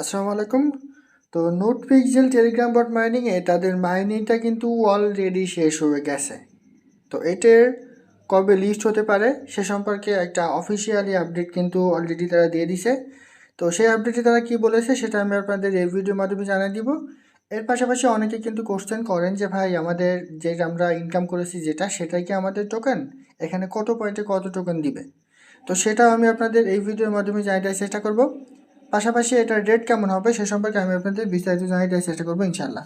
আসসালামু আলাইকুম। তো নোট পিক্সেল টেলিগ্রাম বট মাইনিংয়ে তাদের মাইনিংটা কিন্তু অলরেডি শেষ হয়ে গেছে। তো এটার কবে লিস্ট হতে পারে সে সম্পর্কে একটা অফিসিয়ালি আপডেট কিন্তু অলরেডি তারা দিয়ে দিছে। তো সেই আপডেটে তারা কি বলেছে সেটা আমি আপনাদের এই ভিডিওর মাধ্যমে জানিয়ে দিব। এর পাশাপাশি অনেকে কিন্তু কোশ্চেন করেন যে, ভাই, আমাদের যে আমরা ইনকাম করেছি যেটা, সেটাই কি আমাদের টোকেন এখানে কত পয়েন্টে কত টোকেন দিবে? তো সেটাও আমি আপনাদের এই ভিডিওর মাধ্যমে জানিয়ে দেওয়ার চেষ্টা করব। পাশাপাশি এটার রেট কেমন হবে সে সম্পর্কে আমি আপনাদের বিস্তারিত জানিয়ে দেওয়ার চেষ্টা করব ইনশাল্লাহ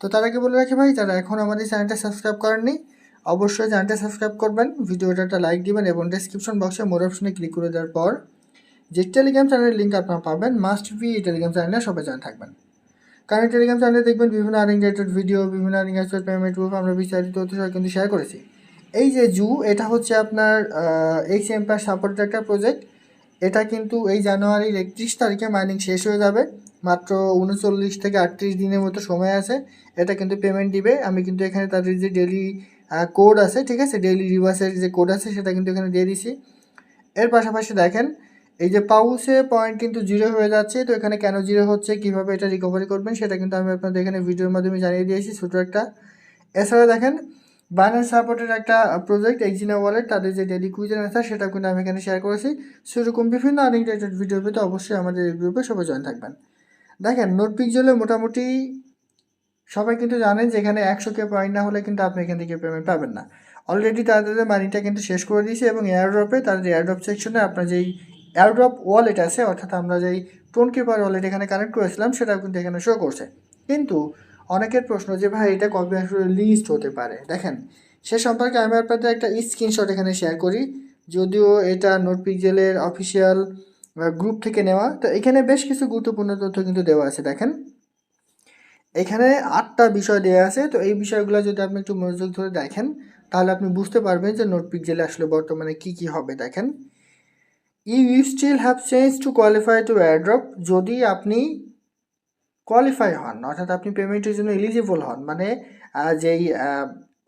তো তার আগে বলে রাখি ভাই, যারা এখন আমাদের চ্যানেলটা সাবস্ক্রাইব করেননি, অবশ্যই চ্যানেলটা সাবস্ক্রাইব করবেন, ভিডিওটা একটা লাইক দিবেন এবং ডেসক্রিপশন বক্সে মোর অপশনে ক্লিক করে দেওয়ার পর যে টেলিগ্রাম চ্যানেলের লিঙ্ক আপনারা পাবেন মাস্ট বি টেলিগ্রাম চ্যানেলে সবাই জানা থাকবেন। কারণ টেলিগ্রাম চ্যানেলে দেখবেন বিভিন্ন আর্নিং রিলেটেড ভিডিও বিভিন্ন আর্নিং অ্যাসপেট পেমেন্ট প্রুফ আমরা বিস্তারিত সহ কিন্তু শেয়ার করেছি। এই যে জু, এটা হচ্ছে আপনার এইচ এম প্লাস সাপোর্টেড একটা প্রজেক্ট এটা কিন্তু এই জানুয়ারির একত্রিশ তারিখে মাইনিং শেষ হয়ে যাবে। মাত্র উনচল্লিশ থেকে আটত্রিশ দিনের মতো সময় আছে। এটা কিন্তু পেমেন্ট দিবে। আমি কিন্তু এখানে তাদের যে ডেলি কোড আছে, ঠিক আছে? ডেলি রিভার্সের যে কোড আছে, সেটা কিন্তু এখানে দিয়ে দিছি। এর পাশাপাশি দেখেন, এই যে পাউসে পয়েন্ট কিন্তু জিরো হয়ে যাচ্ছে। তো এখানে কেন জিরো হচ্ছে, কীভাবে এটা রিকভারি করবেন, সেটা কিন্তু আমি আপনাদের এখানে ভিডিওর মাধ্যমে জানিয়ে দিয়েছি, ছোটো একটা। এছাড়া দেখেন বাইন্যান্স সাপোর্টের একটা প্রজেক্ট এক্সিনা ওয়ালেট তাদের যে ডেলি কুইজের অ্যান্সার সেটাও কিন্তু আমি এখানে শেয়ার করেছি। সেরকম বিভিন্ন আর্নিং রিলেটেড ভিডিও পেতে অবশ্যই আমাদের এই গ্রুপে সবাই জয়েন থাকবেন। দেখেন নোট পিকজলে মোটামুটি সবাই কিন্তু জানেন যে এখানে একশো কে পয়েন্ট না হলে কিন্তু আপনি এখান থেকে পেমেন্ট পাবেন না। অলরেডি তাদের মানিটা কিন্তু শেষ করে দিয়েছে এবং এয়ারড্রপে তাদের এয়ারড্রপ সেকশনে আপনার যেই এয়ারড্রপ ওয়ালেট আছে, অর্থাৎ আমরা যেই টোন কিপার ওয়ালেট এখানে কানেক্ট করেছিলাম, সেটাও কিন্তু এখানে শো করছে। কিন্তু অনেকের প্রশ্ন যে, ভাই, এটা কবে আসলে লিস্ট হতে পারে? দেখেন, সে সম্পর্কে আমি আপনাদের একটা স্ক্রিনশট এখানে শেয়ার করি। যদিও এটা নোট পিকজেলের অফিসিয়াল গ্রুপ থেকে নেওয়া, তো এখানে বেশ কিছু গুরুত্বপূর্ণ তথ্য কিন্তু দেওয়া আছে, দেখেন। এখানে আটটা বিষয় দেওয়া আছে, তো এই বিষয়গুলো যদি আপনি একটু মনোযোগ ধরে দেখেন, তাহলে আপনি বুঝতে পারবেন যে নোট পিকজেলে আসলে বর্তমানে কি কি হবে, দেখেন। You still have chance to qualify to airdrop যদি আপনি কোয়ালিফাই হন, অর্থাৎ আপনি পেমেন্টের জন্য এলিজিবল হন মানে যেই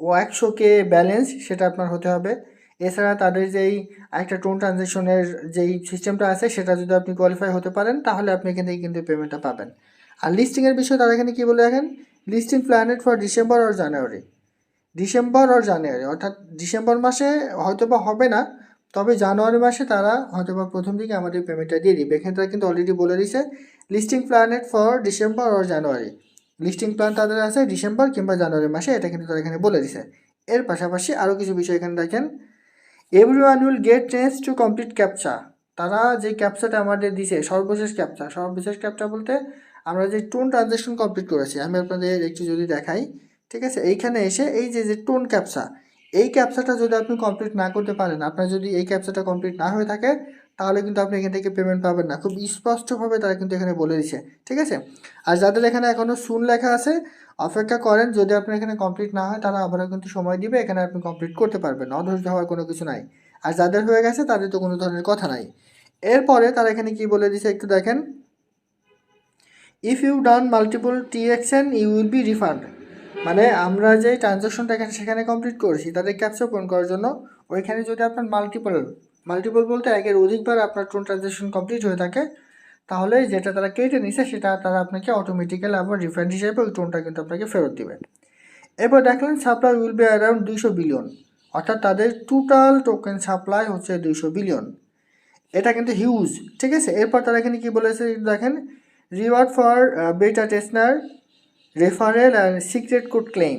ও একশো কে ব্যালেন্স সেটা আপনার হতে হবে। এছাড়া তাদের যেই একটা টোন ট্রানজ্যাকশনের যেই সিস্টেমটা আছে, সেটা যদি আপনি কোয়ালিফাই হতে পারেন, তাহলে আপনি এখান থেকে কিন্তু পেমেন্টটা পাবেন। আর লিস্টিংয়ের বিষয়ে তারা এখানে কী বলে রাখেন? লিস্টিং প্ল্যানেট ফর ডিসেম্বর আর জানুয়ারি ডিসেম্বর আর জানুয়ারি অর্থাৎ ডিসেম্বর মাসে হয়তো বা হবে না তবে জানুয়ারি মাসে তারা হয়তো বা প্রথম দিকে আমাদের পেমেন্টটা দিয়ে দিবে। এখানে তারা কিন্তু অলরেডি বলে দিছে লিস্টিং প্ল্যানেট ফর ডিসেম্বর আর জানুয়ারি লিস্টিং প্ল্যান তাদের আছে ডিসেম্বর কিংবা জানুয়ারি মাসে, এটা কিন্তু তারা এখানে বলে দিছে এর পাশাপাশি আরও কিছু বিষয় এখানে দেখেন। Every one will get chance to complete captcha তারা যে ক্যাপচাটা আমাদের দিছে সর্বশেষ ক্যাপচা সর্বশেষ ক্যাপচা বলতে আমরা যে টোন ট্রানজ্যাকশন কমপ্লিট করেছি, আমি আপনাদের একটু যদি দেখাই, ঠিক আছে? এইখানে এসে এই যে যে টোন ক্যাপচা এই ক্যাপচাটা যদি আপনি কমপ্লিট না করতে পারেন, আপনার যদি এই ক্যাপচাটা কমপ্লিট না হয়ে থাকে, তাহলে কিন্তু আপনি এখান থেকে পেমেন্ট পাবেন না। খুব স্পষ্টভাবে তারা কিন্তু এখানে বলে দিচ্ছে ঠিক আছে? আর যাদের এখানে এখনও শুন লেখা আছে, অপেক্ষা করেন, যদি আপনার এখানে কমপ্লিট না হয়, তারা আবারও কিন্তু সময় দিবে, এখানে আপনি কমপ্লিট করতে পারবেন, অধৈর্য হওয়ার কোনো কিছু নাই। আর যাদের হয়ে গেছে, তাদের তো কোনো ধরনের কথা নাই। এরপরে তারা এখানে কি বলে দিছে একটু দেখেন। If you done multiple T action you will be refund মানে আমরা যে ট্রানজ্যাকশনটা এখানে, সেখানে কমপ্লিট করেছি, তাদের ক্যাপচার পূরণ করার জন্য, ওইখানে যদি আপনার মাল্টিপল মাল্টিপল বলতে একের অধিকবার আপনার টোন ট্রানজ্যাকশন কমপ্লিট হয়ে থাকে, তাহলে যেটা তারা কেটে নিছে, সেটা তারা আপনাকে অটোমেটিক্যাল আবার রিফান্ড হিসেবে ওই টোনটা কিন্তু আপনাকে ফেরত দিবে। এরপর দেখলেন সাপ্লাই উইল বি অ্যারাউন্ড দুইশো বিলিয়ন অর্থাৎ তাদের টোটাল টোকেন সাপ্লাই হচ্ছে দুইশো বিলিয়ন এটা কিন্তু হিউজ ঠিক আছে? এরপর তারা এখানে কী বলেছে, দেখেন reward for beta tester referral and secret code claim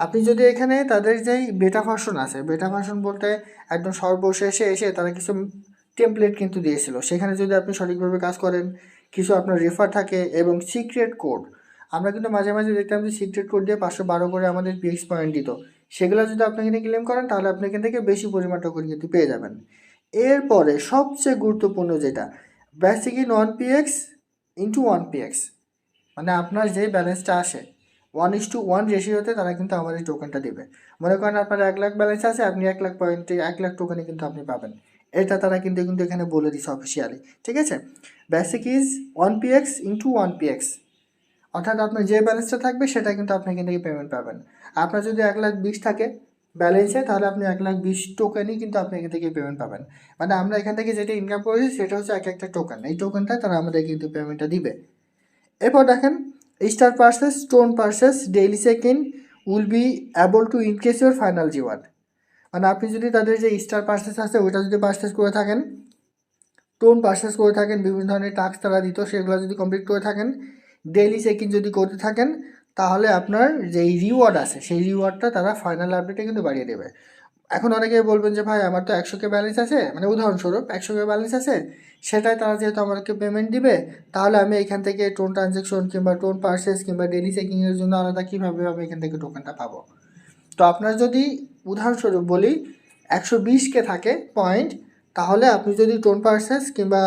আপনি যদি এখানে তাদের যেই বেটা ভার্সন আছে বেটা ভার্সন বলতে একদম সর্বশেষে এসে তারা কিছু টেমপ্লেট কিন্তু দিয়েছিল। সেখানে যদি আপনি সঠিকভাবে কাজ করেন, কিছু আপনার রেফার থাকে এবং সিক্রেট কোড আমরা কিন্তু মাঝে মাঝে দেখতাম যে সিক্রেট কোড দিয়ে পাঁচশো বারো করে আমাদের পিএক্স পয়েন্ট দিত। সেগুলো যদি আপনি এখানে ক্লেম করেন, তাহলে আপনি এখান থেকে বেশি পরিমাণ টোকেন কিন্তু পেয়ে যাবেন। এরপরে সবচেয়ে গুরুত্বপূর্ণ যেটা basic in one PX into one PX মানে আপনার যে ব্যালেন্সটা আসে ওয়ান ইস টু ওয়ান রেশিওতে তারা কিন্তু আমাদের টোকেনটা দেবে। মনে করেন আপনার এক লাখ ব্যালেন্স আছে, আপনি এক লাখ পয়েন্টে এক লাখ টোকেনে কিন্তু আপনি পাবেন। এটা তারা কিন্তু কিন্তু এখানে বলে দিচ্ছে অফিসিয়ালি ঠিক আছে? Basic is one P PX into one PX অর্থাৎ আপনার যে ব্যালেন্সটা থাকবে, সেটা কিন্তু আপনি এখান থেকে পেমেন্ট পাবেন। আপনার যদি এক লাখ বিশ থাকে ব্যালেন্সে তাহলে আপনি এক লাখ বিশ টোকেনই কিন্তু আপনি এখান থেকে পেমেন্ট পাবেন। মানে আমরা এখান থেকে যেটা ইনকাম করেছি, সেটা হচ্ছে এক একটা টোকেন এই টোকেনটা তারা আমাদের কিন্তু পেমেন্টটা দিবে। এরপর দেখেন star purchase stone purchase daily second will be able to increase your final জিওয়ান মানে আপনি যদি তাদের যে স্টার পার্সেস আছে, ওইটা যদি পার্সেস করে থাকেন টোন পার্সেস করে থাকেন, বিভিন্ন ধরনের টাস্ক তারা দিত, সেগুলো যদি কমপ্লিট করে থাকেন ডেইলি চেকিং যদি করতে থাকেন, তাহলে আপনার যেই রিওয়ার্ড আছে, সেই রিওয়ার্ডটা তারা ফাইনাল আপডেটে কিন্তু বাড়িয়ে দেবে। এখন অনেকে বলবেন যে, ভাই, আমার তো একশো কে ব্যালেন্স আছে। মানে উদাহরণস্বরূপ, একশো কে ব্যালেন্স আছে, সেটাই তারা যেহেতু আমাকে পেমেন্ট দিবে, তাহলে আমি এখান থেকে টোন ট্রানজ্যাকশন কিংবা টোন পার্সেস কিংবা ডেলি চেকিংয়ের জন্য আলাদা কীভাবে আমি এখান থেকে টোকেনটা পাবো? তো আপনার যদি উদাহরণস্বরূপ বলি, একশো বিশকে থাকে পয়েন্ট তাহলে আপনি যদি টোন পার্সেস কিংবা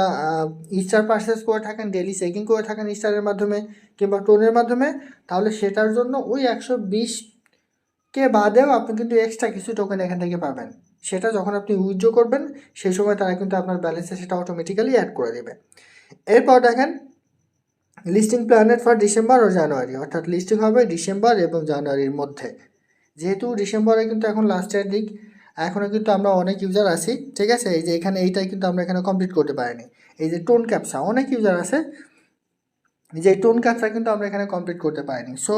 স্টার পার্সেস করে থাকেন ডেলি চেকিং করে থাকেন স্টারের মাধ্যমে কিংবা টোনের মাধ্যমে, তাহলে সেটার জন্য ওই একশো বিশ বিশকে বাদেও আপনি কিন্তু এক্সট্রা কিছু টোকেন এখান থেকে পাবেন। সেটা যখন আপনি উইথড্র করবেন, সেই সময় তারা কিন্তু আপনার ব্যালেন্সে সেটা অটোমেটিক্যালি অ্যাড করে দেবে। এরপর দেখেন লিস্টিং প্ল্যানেট ফর ডিসেম্বর ও জানুয়ারি অর্থাৎ লিস্টিং হবে ডিসেম্বর এবং জানুয়ারির মধ্যে। যেহেতু ডিসেম্বরে কিন্তু এখন লাস্টের দিক এখনও কিন্তু আমরা অনেক ইউজার আছি, ঠিক আছে? এই যে এখানে এইটাই কিন্তু আমরা এখানে কমপ্লিট করতে পারিনি। এই যে টোন ক্যাপসা অনেক ইউজার আছে যে টোন ক্যাপসা কিন্তু আমরা এখানে কমপ্লিট করতে পারিনি। সো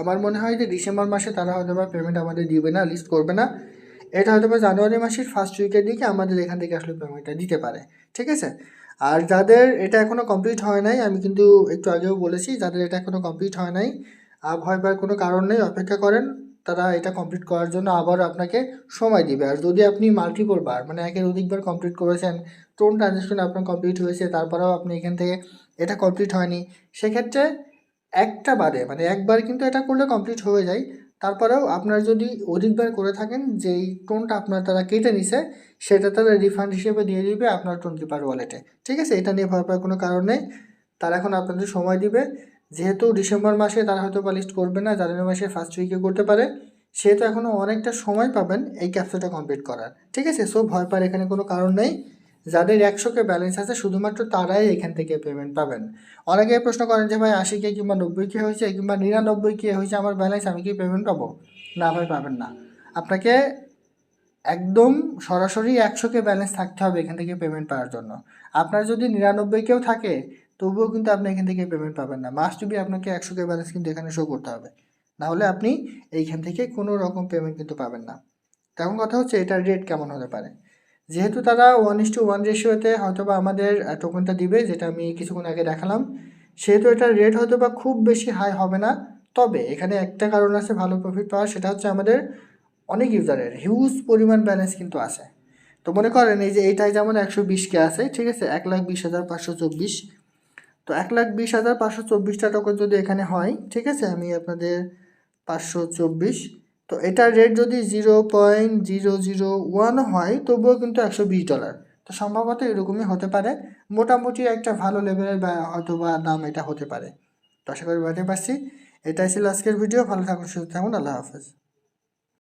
আমার মনে হয় যে ডিসেম্বর মাসে তারা হয়তো বা পেমেন্ট আমাদের দিবে না লিস্ট করবে না। এটা হয়তো বা জানুয়ারি মাসের ফার্স্ট উইকের দিকে আমাদের এখান থেকে আসলে পেমেন্টটা দিতে পারে। ঠিক আছে? আর যাদের এটা এখনও কমপ্লিট হয় নাই, আমি কিন্তু একটু আগেও বলেছি, যাদের এটা এখনও কমপ্লিট হয় নাই ভয় পাওয়ার কোনো কারণ নেই, অপেক্ষা করেন, তারা এটা কমপ্লিট করার জন্য আবার আপনাকে সময় দিবে। আর যদি আপনি মাল্টিপল বার মানে একের অধিকবার কমপ্লিট করেছেন, টোন ট্রানজেকশন আপনার কমপ্লিট হয়েছে, তারপরেও আপনি এখান থেকে এটা কমপ্লিট হয়নি। সেক্ষেত্রে একটা বাদে মানে একবার কিন্তু এটা করলে কমপ্লিট হয়ে যায়। তারপরেও আপনার যদি অধিকবার করে থাকেন, যেই টোনটা আপনার তারা কেটে নিছে, সেটা তারা রিফান্ড হিসেবে দিয়ে দিবে আপনার টোন কিপার ওয়ালেটে ঠিক আছে? এটা নিয়ে পাওয়ার কোনো কারণ নেই। তারা এখন আপনাদের সময় দিবে। যেহেতু ডিসেম্বর মাসে তারা হয়তো বা লিস্ট করবে না, জানুয়ারি মাসে ফার্স্ট উইকে করতে পারে। সেহেতু এখনও অনেকটা সময় পাবেন এই ক্যাপচাটা কমপ্লিট করার। ঠিক আছে? সো ভয় পাওয়ার এখানে কোনো কারণ নেই। যাদের একশোকে ব্যালেন্স আছে, শুধুমাত্র তারাই এখান থেকে পেমেন্ট পাবেন। অনেকে প্রশ্ন করেন যে, ভাই আশি কে কিংবা নব্বই কে হয়েছে? কিংবা, নিরানব্বই কে হয়েছে আমার ব্যালেন্স আমি কি পেমেন্ট পাবো? না, ভাই, পাবেন না। আপনাকে একদম সরাসরি একশোকে ব্যালেন্স থাকতে হবে এখান থেকে পেমেন্ট পাওয়ার জন্য। আপনার যদি নিরানব্বই কেউ থাকে, তবুও কিন্তু আপনি এখান থেকে পেমেন্ট পাবেন না। মাস্ট বি আপনাকে একশোকে ব্যালেন্স কিন্তু এখানে শো করতে হবে। নাহলে আপনি এইখান থেকে কোনো রকম পেমেন্ট কিন্তু পাবেন না। তেমন কথা হচ্ছে, এটার রেট কেমন হতে পারে? যেহেতু তারা ওয়ান ইস টু ওয়ান রেশিওতে হয়তো বা আমাদের টোকেনটা দিবে, যেটা আমি কিছুক্ষণ আগে দেখালাম, সেহেতু এটার রেট হয়তো বা খুব বেশি হাই হবে না। তবে এখানে একটা কারণ আছে ভালো প্রফিট পাওয়ার, সেটা হচ্ছে আমাদের অনেক ইউজারের হিউজ পরিমাণ ব্যালেন্স কিন্তু আছে। তো মনে করেন এই যে এইটাই যেমন একশো বিশকে আছে, ঠিক আছে, এক লাখ বিশ হাজার পাঁচশো চব্বিশ। তো এক লাখ বিশ হাজার পাঁচশো চব্বিশটা টোকেন যদি এখানে হয়, ঠিক আছে, আমি আপনাদের পাঁচশো চব্বিশ। তো এটার রেট যদি zero point zero zero one হয়, তবুও কিন্তু একশো বিশ ডলার তো সম্ভবত এরকমই হতে পারে। মোটামুটি একটা ভালো লেভেলের বা হয়তো বা দাম এটা হতে পারে। তো আশা করি বাড়িতে পারছি। এটাই ছিল আজকের ভিডিও ভালো থাকুন, সুস্থ থাকুন। আল্লাহ হাফেজ।